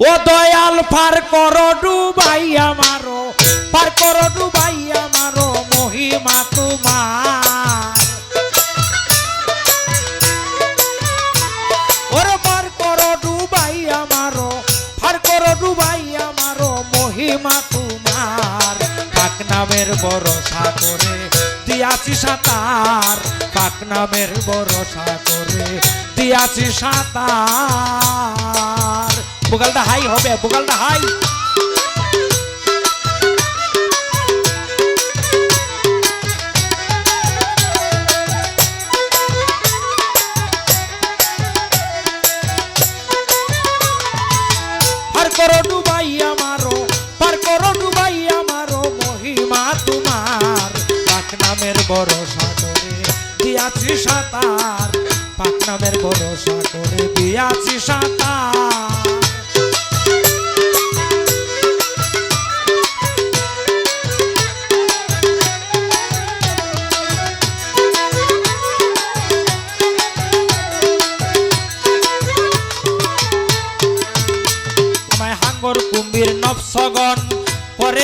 ও দয়াল, পার কর ডুবাইয়া মারো পার কর ডুবাইয়া মারো মহিমা তোমার। ওরে পার কর ডুবাইয়া মারো পার কর ডুবাইয়া মারো মহিমা তোমার। পাক নামের ভরসা করে দিয়াছি সাঁতার, পাক নামের ভরসা করে দিয়াছি সাঁতার। বুগালটা হাই হবে বুগালটা হাই। পার করো ডুবাইয়া মারো পার করো ডুবাইয়া মারো মহিমা তোমার। পাক নামের দিয়াছি সাঁতার দিয়াছি সাঁতার।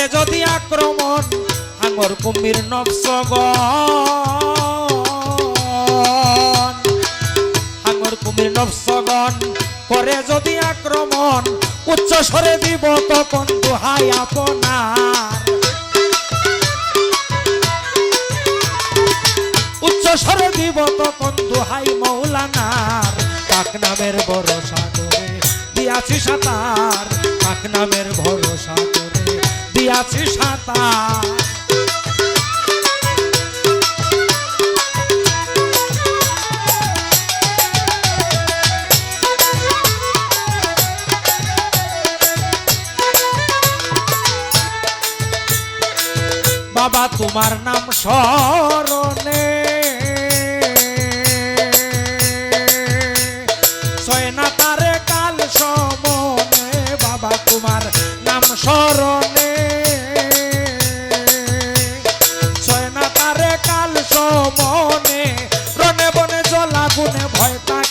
করে যদি আক্রমণ, হাঙ্গর কুম্ভীর নবসগন হাঙ্গর কুম্ভীর নবসগন করে যদি আক্রমণ, উচ্চ স্বরে দিব তখন দোহাই আপনার। উচ্চ স্বরে দিব তখন দোহাই মৌলানার। পাক নামের ভরসা করে দিয়াছি সাঁতার পাক নামের ভরসা করে দিয়াছি সাঁতা। বাবা তোমার নাম স্মরণে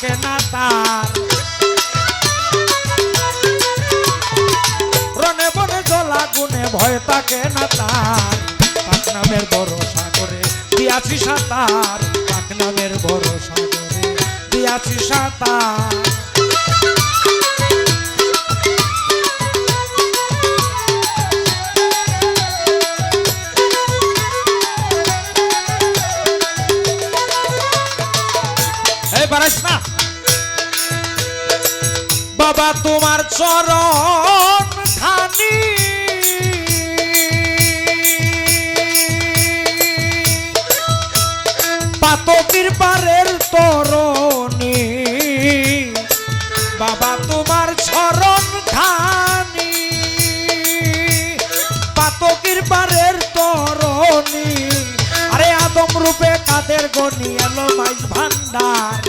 থাকে না তার। রনে বনে জলা গুনে ভয় থাকে না তার। পাক নামের ভরসা করে দিয়াছি সাঁতার। পাক নামের ভরসা করে দিয়াছি সাঁতার। বাবা তোমার চরণ খানি পাতকির পারের তরণী বাবা তোমার চরণ খানি পাতকির পারের তরণী আরে আদম রূপে কাদের গনি এলো মাইজ ভান্ডার?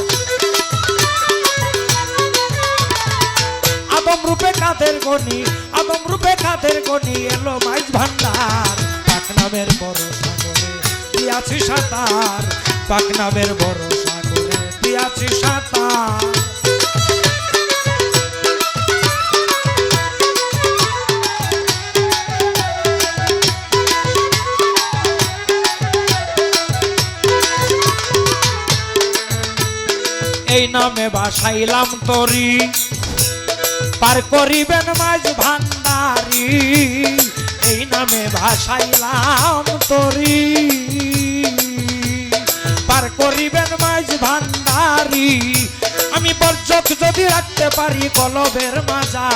আদম রূপে কাদের গনি? আদম রূপে কাদের গনি? এলো মাইজ ভান্ডার। পাক নামের ভরসা করে দিয়াছি সাঁতার? পাক নামের ভরসা করে দিয়াছি সাঁতার? এই নামে বাসাইলাম তরি। পার করিবেন মাঝ ভান্ডারি। এই নামে ভাসাইলাম তরি। পার করিবেন মাঝ ভান্ডারি। আমি বর্জক যদি রাখতে পারি কলবের মাজা।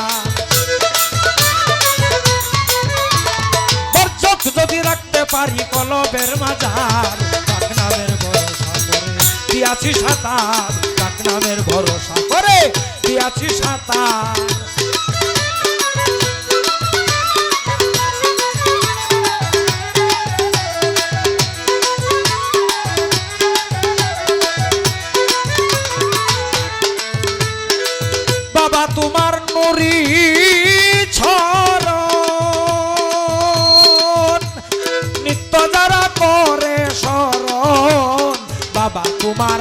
বর্জক যদি রাখতে পারি কলবের মাজার কাক নামের ভরসা করে দিয়াছি সাঁতার। কাক নামের ভরসা করে সাঁতার। বাবা তোমার নুরি ছরণ নিত্য যারা করে বাবা তোমার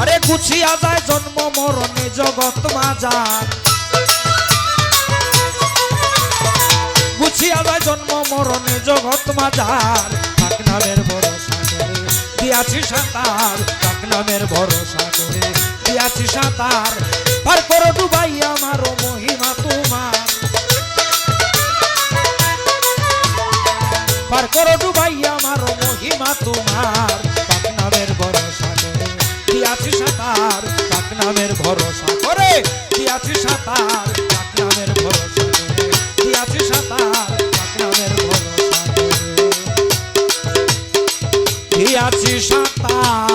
বুঝিয়া যায় জন্ম মরণে জগৎ মাজার। বুঝিয়া যায় জন্ম মরণে জগৎ মাজার। পাক নামের ভরসা করে দিয়াছি সাঁতার। পাক নামের ভরসা করে দিয়াছি সাঁতার। পার করো ডুবাই আমার মহিমা তোমার। পার করো ডুবাই নামের ভরসা করে। দিয়াছি সাঁতার? পাক নামের ভরসা করে? দিয়াছি সাঁতার? পাক নামের ভরসা করে? দিয়াছি সাঁতার?